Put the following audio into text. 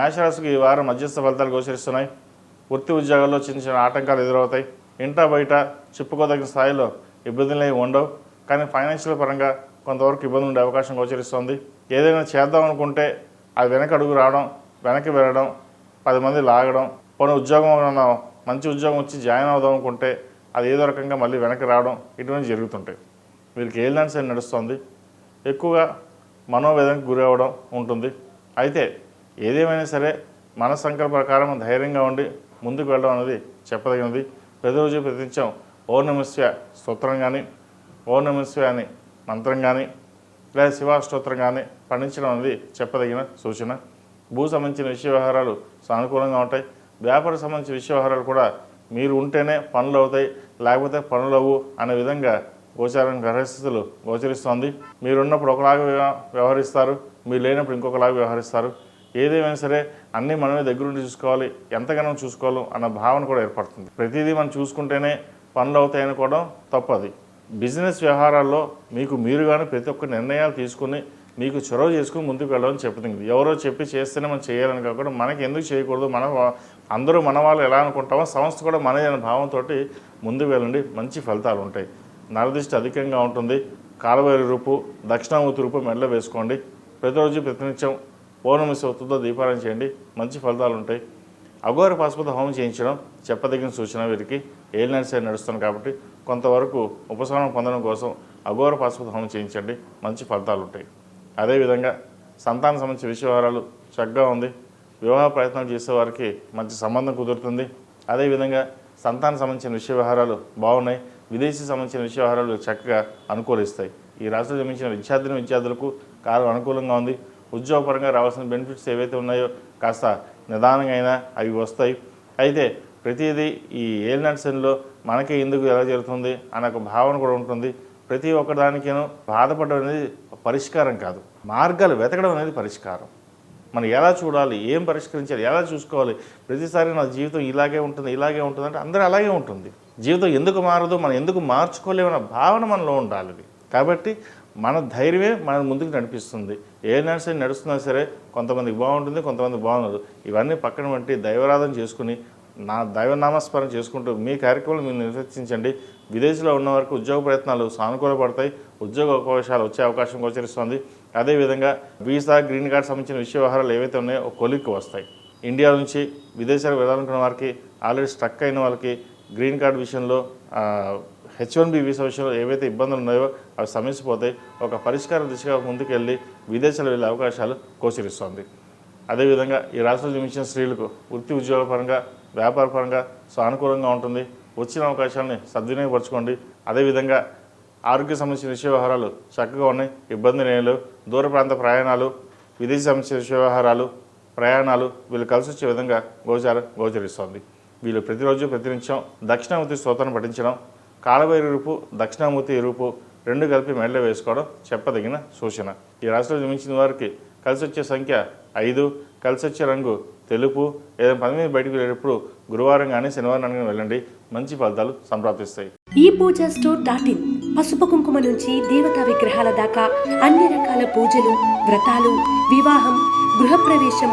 మేషరాశికి ఈ వారం మధ్యస్థ ఫలితాలు గోచరిస్తున్నాయి. వృత్తి ఉద్యోగాల్లో చిన్న చిన్న ఆటంకాలు ఎదురవుతాయి. ఇంటా బయట చెప్పుకోదగిన స్థాయిలో ఇబ్బందులు ఏమి ఉండవు. కానీ ఫైనాన్షియల్ పరంగా కొంతవరకు ఇబ్బంది ఉండే అవకాశం గోచరిస్తుంది. ఏదైనా చేద్దాం అనుకుంటే అది వెనక అడుగు రావడం వెనక్కి వెళ్ళడం పది మంది లాగడం పోనీ ఉద్యోగం మంచి ఉద్యోగం వచ్చి జాయిన్ అవుదాం అనుకుంటే అది ఏదో రకంగా మళ్ళీ వెనక్కి రావడం ఇటువంటి జరుగుతుంటాయి. వీరికి ఏలినాటి సైడ్ నడుస్తుంది. ఎక్కువగా మనోవేదనకు గురి అవ్వడం ఉంటుంది. అయితే ఏదేమైనా సరే మన సంకల్ప ప్రకారం ధైర్యంగా ఉండి ముందుకు వెళ్ళడం అనేది చెప్పదగినది. ప్రతిరోజు ప్రతినిత్యం ఓర్ణమిస్య స్తోత్రం కానీ ఓర్ణమిస్య అని మంత్రం కానీ లేదా శివాష్టోత్రం కానీ పండించడం అనేది చెప్పదగిన సూచన. భూ సంబంధించిన విషయ వ్యవహారాలు సానుకూలంగా ఉంటాయి. వ్యాపార సంబంధించిన విషయ వ్యవహారాలు కూడా మీరు ఉంటేనే పనులు అవుతాయి. లేకపోతే పనులు అవ్వు అనే విధంగా గోచారం గ్రహస్థితులు గోచరిస్తోంది. మీరున్నప్పుడు ఒకలాగా వ్యవహరిస్తారు. మీరు లేనప్పుడు ఇంకొకలాగా వ్యవహరిస్తారు. ఏదేమైనా సరే అన్నీ మనమే దగ్గరుండి చూసుకోవాలి ఎంతగానో చూసుకోవాలి అన్న భావన కూడా ఏర్పడుతుంది. ప్రతిదీ మనం చూసుకుంటేనే పనులు అవుతాయని కూడా తప్పది. బిజినెస్ వ్యవహారాల్లో మీకు మీరుగానే ప్రతి ఒక్క నిర్ణయాలు తీసుకుని మీకు చొరవ చేసుకుని ముందుకు వెళ్ళాలని చెప్తుంది. ఎవరో చెప్పి చేస్తేనే మనం చేయాలని కాకుండా మనకి ఎందుకు చేయకూడదు మన వా- అందరూ మన వాళ్ళు ఎలా అనుకుంటామో సంస్థ కూడా మనదే అనే భావంతో ముందుకు వెళ్ళండి. మంచి ఫలితాలు ఉంటాయి. నరదిష్టి అధికంగా ఉంటుంది. కాలవేరి రూపు దక్షిణామూర్తి రూపు మెడలో వేసుకోండి. ప్రతిరోజు ప్రతినిత్యం పౌర్ణమి ఒత్తుతో దీపారాయణ చేయండి. మంచి ఫలితాలు ఉంటాయి. అఘోర పాశుపత హోమం చేయించడం చెప్పదగిన సూచన వీరికి. ఏలినాటి సైడ్ నడుస్తుంది కాబట్టి కొంతవరకు ఉపశమనం పొందడం కోసం అఘోర పాశుపత హోమం చేయించండి. మంచి ఫలితాలు ఉంటాయి. అదేవిధంగా సంతాన సంబంధించిన విషయ చక్కగా ఉంది. వివాహ ప్రయత్నాలు చేసే వారికి మంచి సంబంధం కుదురుతుంది. అదేవిధంగా సంతాన సంబంధించిన విషయ వ్యవహారాలు బాగున్నాయి. విదేశీ సంబంధించిన విషయ వ్యవహారాలు చక్కగా అనుకూలిస్తాయి. ఈ రాష్ట్రంలో జన్మించిన విద్యార్థిని విద్యార్థులకు కాలం అనుకూలంగా ఉంది. ఉద్యోగపరంగా రావాల్సిన బెనిఫిట్స్ ఏవైతే ఉన్నాయో కాస్త నిదానంగా అయినా అవి వస్తాయి. అయితే ప్రతిదీ ఈ ఏలినట్సన్లో మనకే ఎందుకు ఎలా జరుగుతుంది అనే ఒక భావన కూడా ఉంటుంది. ప్రతి ఒక్కదానికేనో బాధపడడం అనేది పరిష్కారం కాదు. మార్గాలు వెతకడం అనేది పరిష్కారం. మనం ఎలా చూడాలి? ఏం పరిష్కరించాలి? ఎలా చూసుకోవాలి? ప్రతిసారి నా జీవితం ఇలాగే ఉంటుంది ఇలాగే ఉంటుంది అంటే అందరూ అలాగే ఉంటుంది. జీవితం ఎందుకు మారదు? మనం ఎందుకు మార్చుకోలేమన్న భావన మనలో ఉండాలి. కాబట్టి మన ధైర్యమే మన ముందుకు నడిపిస్తుంది. ఏ నర్సరీ నడుస్తున్నా సరే కొంతమందికి బాగుంటుంది కొంతమందికి బాగుండదు. ఇవన్నీ పక్కన వంటి దైవరాధన చేసుకుని నా దైవనామస్మరణ చేసుకుంటూ మీ కార్యక్రమాలు మీరు నిర్వర్తించండి. విదేశీలో ఉన్న వరకు ఉద్యోగ ప్రయత్నాలు సానుకూలపడతాయి ఉద్యోగ అవకాశాలు వచ్చే అవకాశం గోచరిస్తుంది. అదేవిధంగా వీసా గ్రీన్ కార్డ్ సంబంధించిన విషయ వ్యవహారాలు ఏవైతే ఉన్నాయో కొలిక్కి వస్తాయి. ఇండియా నుంచి విదేశాలకు వెళ్ళాలనుకున్న వారికి ఆల్రెడీ స్ట్రక్ అయిన వాళ్ళకి గ్రీన్ కార్డ్ విషయంలో హెచ్ వన్ బి వీసా విషయంలో ఏవైతే ఇబ్బందులు ఉన్నాయో అవి సమస్యపోతాయి ఒక పరిష్కార దిశగా ముందుకెళ్ళి విదేశాలు వెళ్ళే అవకాశాలు గోచరిస్తోంది అదేవిధంగా ఈ రాష్ట్రంలో జన్మించిన స్త్రీలకు వృత్తి ఉద్యోగ పరంగా వ్యాపార పరంగా సానుకూలంగా ఉంటుంది. వచ్చిన అవకాశాలని సద్వినియోగపరచుకోండి. అదేవిధంగా ఆరోగ్య సంబంధించిన విషయ వ్యవహారాలు చక్కగా ఉన్నాయి. ఇబ్బంది లేనిలు దూర ప్రాంత ప్రయాణాలు విదేశీ సంబంధించిన విషయ వ్యవహారాలు ప్రయాణాలు వీళ్ళు కలిసి వచ్చే విధంగా గోచారం గోచరిస్తోంది. వీళ్ళు ప్రతిరోజు ప్రతినిత్యం దక్షిణామూర్తి స్తోత్రాన్ని పఠించడం కాలవైరి రూపు దక్షిణామూర్తి రూపు రెండు కలిపి మెడలో వేసుకోవడం చెప్పదగిన సూచన. ఈ రాశిలో జన్మించిన వారికి కలిసి వచ్చే సంఖ్య ఐదు కలిసి వచ్చే రంగు తెలుపు. ఏదైనా పని మీద బయటకు వెళ్ళేటప్పుడు గురువారం కానీ శనివారం కానీ వెళ్ళండి. మంచి ఫలితాలు సంప్రాప్తిస్తాయి. ఈ పూజ స్టోర్ డాట్ ఇన్ పసుపు కుంకుమ నుంచి దేవతా విగ్రహాల దాకా అన్ని రకాల పూజలు వ్రతాలు వివాహం గృహప్రవేశం